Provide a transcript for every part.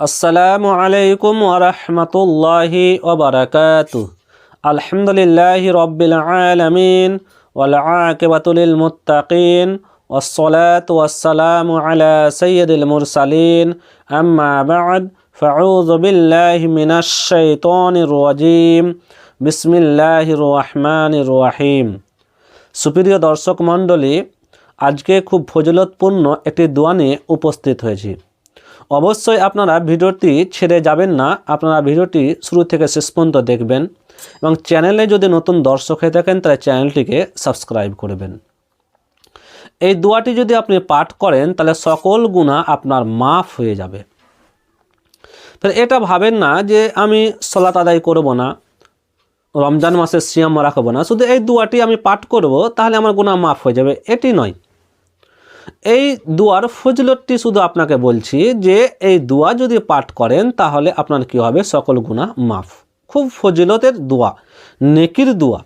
আসসালামু আলাইকুম ওরহমতুল্লাহি ওবরাকাতু আলহামদুলিল্লাহ রব্বিল আলমিন ওয়ালাকিবাতুলিল মুত্তাকিন والصلاة والسلام على سيد المرسلين أما بعد فأعوذ بالله من الشيطان الرجيم بسم الله الرحمن الرحيم সুপ্রিয় দর্শক মণ্ডলী আজকে খুব ফজিলতপূর্ণ একটি দোয়া নিয়ে উপস্থিত হয়েছি অবশ্যই আপনারা ভিডিওটি ছেড়ে যাবেন না। আপনারা ভিডিওটি শুরু থেকে শেষ পর্যন্ত দেখবেন এবং চ্যানেলে যদি নতুন দর্শক হয়ে থাকেন, তাহলে চ্যানেলটিকে সাবস্ক্রাইব করবেন। এই দোয়াটি যদি আপনি পাঠ করেন, তাহলে সকল গুণা আপনার মাফ হয়ে যাবে। তাহলে এটা ভাবেন না যে আমি সলাত আদায় করব না, রমজান মাসে সিয়াম রাখব না। শুধু এই দোয়াটি আমি পাঠ করব, তাহলে আমার গুণা মাফ হয়ে যাবে। এটি নয়। এই দুয়ার ফজিলতটি শুধু আপনাকে বলছি যে এই দোয়া যদি পাঠ করেন, তাহলে আপনার কি হবে? সকল গুণা মাফ। খুব ফজিলতের দোয়া, নেকির দোয়া।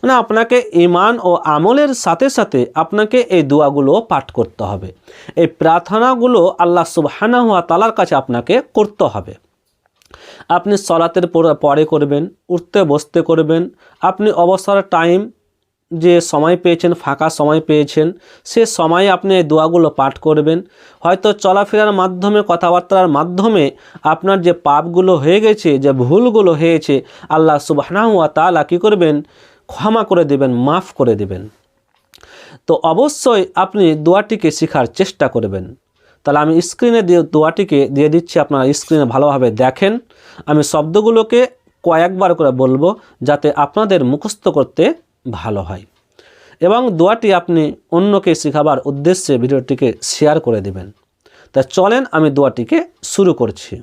মানে আপনাকে ইমান ও আমলের সাথে সাথে আপনাকে এই দোয়াগুলো পাঠ করতে হবে। এই প্রার্থনাগুলো আল্লাহ সুবহানা হুয়া তালার কাছে আপনাকে করতে হবে। আপনি সলাতের পরে করবেন, উঠতে বসতে করবেন, আপনি অবসর টাইম যে সময় পেয়েছেন, ফাঁকা সময় পেয়েছেন, সে সময়ে আপনি এই দোয়াগুলো পাঠ করবেন। হয়তো চলাফেরার মাধ্যমে, কথাবার্তার মাধ্যমে আপনার যে পাপগুলো হয়ে গেছে, যে ভুলগুলো হয়েছে, আল্লাহ সুবাহনাহুয়া তালা কী করবেন? ক্ষমা করে দেবেন, মাফ করে দেবেন। তো অবশ্যই আপনি দোয়াটিকে শেখার চেষ্টা করবেন। তাহলে আমি স্ক্রিনে দিয়ে দোয়াটিকে দিয়ে দিচ্ছি, আপনারা স্ক্রিনে ভালোভাবে দেখেন। আমি শব্দগুলোকে কয়েকবার করে বলব, যাতে আপনাদের মুখস্থ করতে ভালো হয় এবং দোয়াটি আপনি অন্যকে শেখাবার উদ্দেশ্যে ভিডিওটিকে শেয়ার করে দেবেন তা চলেন আমি দোয়াটিকে শুরু করছি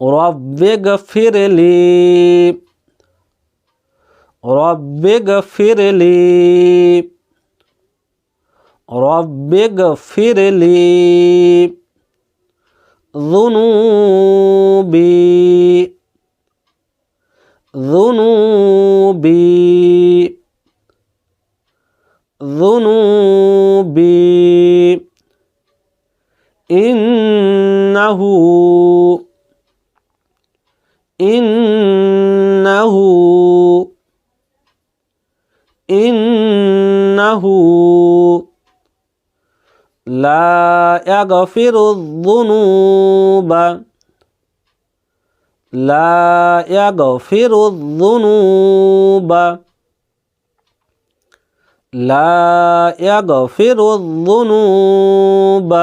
রব্বে গফিরলি রব্বে গফিরলি রব্বে গফিরলি ذنوبي ذنوبي إنه إنه إنه لا يغفر الذنوب لا يغفر الذنوب لا يغفر الذنوب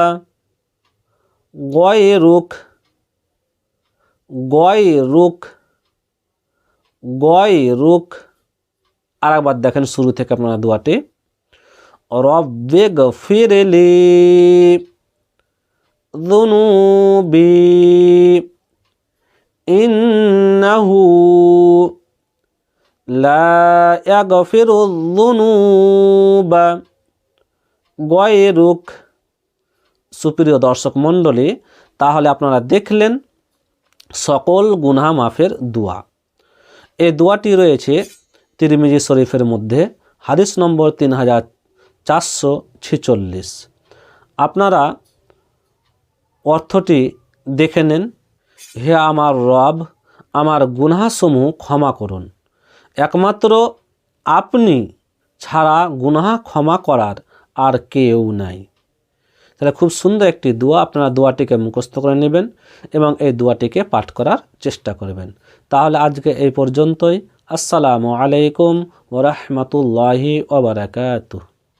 গয়ে রুখ, গয় রুখ গয় রুখ। আর একবার দেখেন শুরু থেকে আপনারা দোয়াটি। রব্বে গফিরেলি দুনুবি, ইন্নাহু লা ইয়াগফিরু দুনুবা। গয়রুক সুপ্রিয় দর্শক মণ্ডলী, তাহলে আপনারা দেখলেন সকল গুনাহ মাফের দোয়া। এই দোয়াটি রয়েছে তিরমিজি শরীফের মধ্যে, হাদিস নম্বর তিন হাজার চারশো ছেচল্লিশ। আপনারা অর্থটি দেখে নেন। হে আমার রব, আমার গুনাহসমূহ ক্ষমা করুন। একমাত্র আপনি ছাড়া গুনাহ ক্ষমা করার আর কেউ নাই। তাহলে খুব সুন্দর একটি দোয়া আপনারা দোয়াটিকে মুখস্থ করে নেবেন এবং এই দোয়াটিকে পাঠ করার চেষ্টা করবেন। তাহলে আজকে এই পর্যন্তই। আসসালামু আলাইকুম ওরহমতুল্লাহি ওবরাকাতুহ